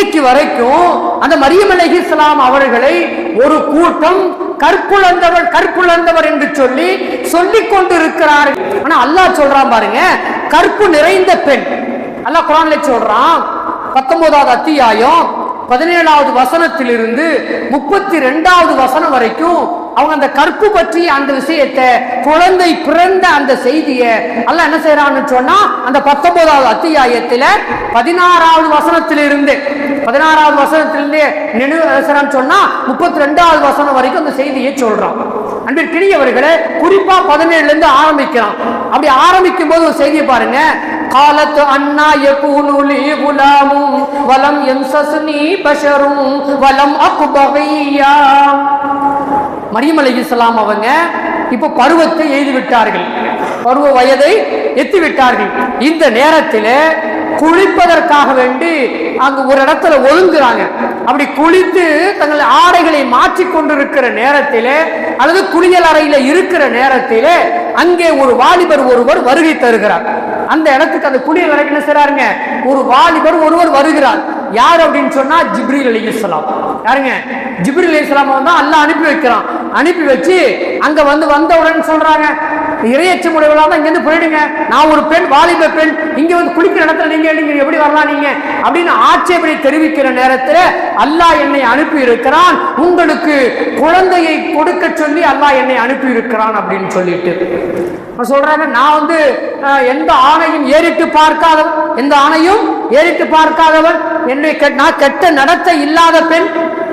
இன்னைக்கு வரைக்கும் அந்த மரியம் அலைஹிஸ்ஸலாம் அவர்களை ஒரு கூட்டம் கற்குழந்தவர் கற்குழந்தவர் என்று சொல்லி சொல்லிக் கொண்டிருக்கிறார்கள் ஆனா அல்லாஹ் சொல்றான் பாருங்க கற்பு நிறைந்த பெண். அல்லாஹ் குரான்ல சொல்றான் பத்தொன்பதாவது அத்தியாயம் பதினேழாவது வசனத்திலிருந்து முப்பத்தி ரெண்டாவது வசனம் வரைக்கும் அவங்க அந்த கற்பு பற்றி அந்த விஷயத்தை குழந்தை பிறந்த அந்த செய்தியை அல்ல என்ன செய்யறான்னு சொன்னா அந்த பத்தொன்பதாவது அத்தியாயத்துல பதினாறாவது வசனத்திலிருந்து பதினாறாவது வசனத்திலிருந்து நினைவு சொன்னா முப்பத்தி ரெண்டாவது வசனம் வரைக்கும் அந்த செய்தியை சொல்றான். அன்பிற்கினியவர்களே குறிப்பா பதினேழுல இருந்து ஆரம்பிக்கிறான். அப்படி ஆரம்பிக்கும் போது ஒரு செய்தியை பாருங்க. காலத்து அண்ணா யகூனுலி குலாமும் வலம் எம்சஸ்னி பஷரும் வலம் அக்குபகையா மரியம் அலைஹிஸ்ஸலாம் அவங்க இப்ப பருவத்தை எய்து விட்டார்கள் பருவ வயதை எத்தி விட்டார்கள் இந்த நேரத்தில் குளிப்பதற்காக வேண்டி அங்கு ஒரு இடத்துல ஒழுங்குறாங்க. அப்படி குளித்து தங்கள் ஆடைகளை மாற்றி கொண்டிருக்கிற நேரத்திலே அல்லது குளியல் அறையில இருக்கிற நேரத்திலே அங்கே ஒரு வாலிபர் ஒருவர் வருகை தருகிறார். அந்த இடத்துக்கு அந்த குளியல் அறைக்கு என்ன செய்றாருங்க? ஒரு வாலிபர் ஒருவர் வருகிறார். யார் அப்படின்னு சொன்னா ஜிப்ரீல் அலிஹிஸ்லாம் யாருங்க? ஜிப்ரீல் அலிஹிஸ்லாம் வந்து அல்லாஹ் அனுப்பி வைக்கிறான். அனுப்பி வச்சு அங்க வந்து வந்தவுடன் சொல்றாங்க. இறையச்சம் உடையவளாக இங்க இருந்து போயிடுங்க. நான் ஒரு பெண் வாலிப பெண் இங்க வந்து குளிக்கிற இடத்துல நீங்க நீங்க எப்படி வரலாம் நீங்க? அப்படின்னு ஆட்சேபனை தெரிவிக்கிற நேரத்தில் அல்லாஹ் என்னை அனுப்பி இருக்கிறான். உங்களுக்கு குழந்தையை கொடுக்க சொல்லி அல்லாஹ் என்னை அனுப்பி இருக்கிறான் அப்படின்னு சொல்லிட்டு. சொல்றாங்க நான் வந்து எந்த ஆணையும் ஏறிட்டு பார்க்காத எந்த ஆணையும் ஏறிட்டு பார்க்காதவன். என்னை கெட்- நான் கெட்ட நடத்தை இல்லாத பெண்.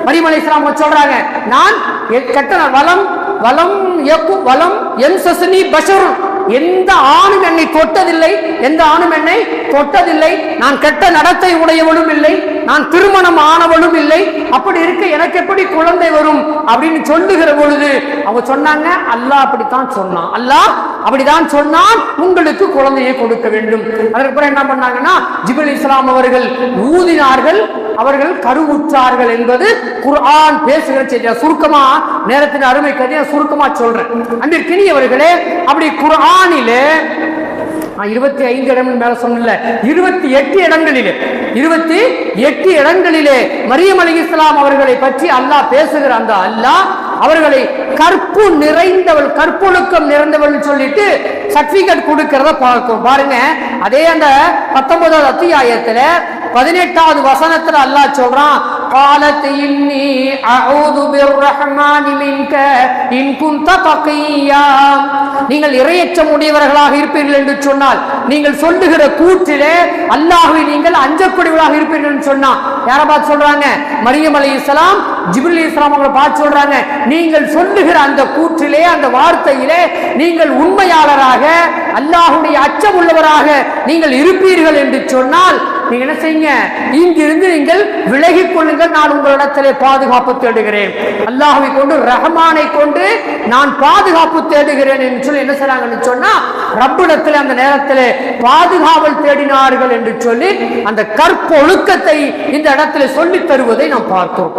மரிமலை இஸ்லாம் சொல்றாங்க நான் கெட்ட வளம் வளம் எக்கு வளம் என் சசனி பஷரும் எந்த ஆணும் என்னை தொட்டதில்லை எந்த ஆணும் என்னை தொட்டதில்லை. நான் கெட்ட நடத்தை உடையவளும் இல்லை நான் திருமணம் ஆனவளும் இல்லை. அப்படி இருக்க எனக்கு எப்படி குழந்தை வரும்? அப்படின்னு சொல்லுகிற பொழுது அவங்க சொன்னாங்க அல்லாஹ் அப்படித்தான் சொன்னான். அல்லாஹ் அப்படிதான் சொன்னான் உங்களுக்கு குழந்தையை கொடுக்க வேண்டும். அதற்கு என்ன பண்ணாங்கன்னா ஜிபுல் இஸ்லாம் அவர்கள் ஊதினார்கள் அவர்கள் கருவுற்றார்கள் என்பது குர்ஆன் பேசுகிற செய்தி சுருக்கமா நேரத்தின் அருமை கதையை சுருக்கமா சொல்றேன். அன்பிற்கினியவர்களே அப்படி குர்ஆனிலே இருபத்தி ஐந்து இடம் மேல சொன்னல இருபத்தி எட்டு இடங்களிலே இருபத்தி எட்டு இடங்களிலே மரியம் அலி இஸ்லாம் அவர்களை பற்றி அல்லாஹ் பேசுகிற அந்த அல்லாஹ் அவர்களை கற்பு நிறைந்தவள் கற்பொழுக்கம் நிறைந்தவள் சொல்லிட்டு சர்டிபிகேட் கொடுக்கிறத பார்க்கும். பாருங்க அதே அந்த பத்தொன்பதாவது அத்தியாயத்துல பதினெட்டாவது வசனத்துல அல்லாஹ் சொல்றான் قالت إني أعوذ بالرحمن منك إن كنت تقيا நீங்கள் இரையச்சம் உடையவர்களாக இருப்பீர்கள் என்று சொன்னால் நீங்கள் சொல்லுகிற கூற்றிலே அல்லாஹ்வை நீங்கள் அஞ்சக்கூடியவர்களாக இருப்பீர்கள் என்று சொன்னா யார பார்த்து சொல்றாங்க மரியம் அலி இஸ்லாம் ஜிப்ரில் இஸ்லாம் அவங்களை பார்த்து சொல்றாங்க நீங்கள் சொல்லுகிற அந்த கூற்றிலே அந்த வார்த்தையிலே நீங்கள் உண்மையாளராக அல்லாஹ்வுடைய அச்சம் உள்ளவராக நீங்கள் இருப்பீர்கள் என்று சொன்னால் நீங்க என்ன செய்யுங்க? இங்கிருந்து நீங்கள் விலகி கொள்ளுங்கள். நான் உங்களிடத்திலே பாதுகாப்பு தேடுகிறேன். அல்லாஹை கொண்டு ரஹமானை கொண்டு நான் பாதுகாப்பு தேடுகிறேன் என்று சொல்லி என்ன செய்றாங்கன்னு சொன்னா ரப்பிடத்தில் அந்த நேரத்தில் பாதுகாவல் தேடினார்கள் என்று சொல்லி அந்த கற்பொழுக்கத்தை இந்த இடத்துல சொல்லித் தருவதை நாம் பார்த்தோம்.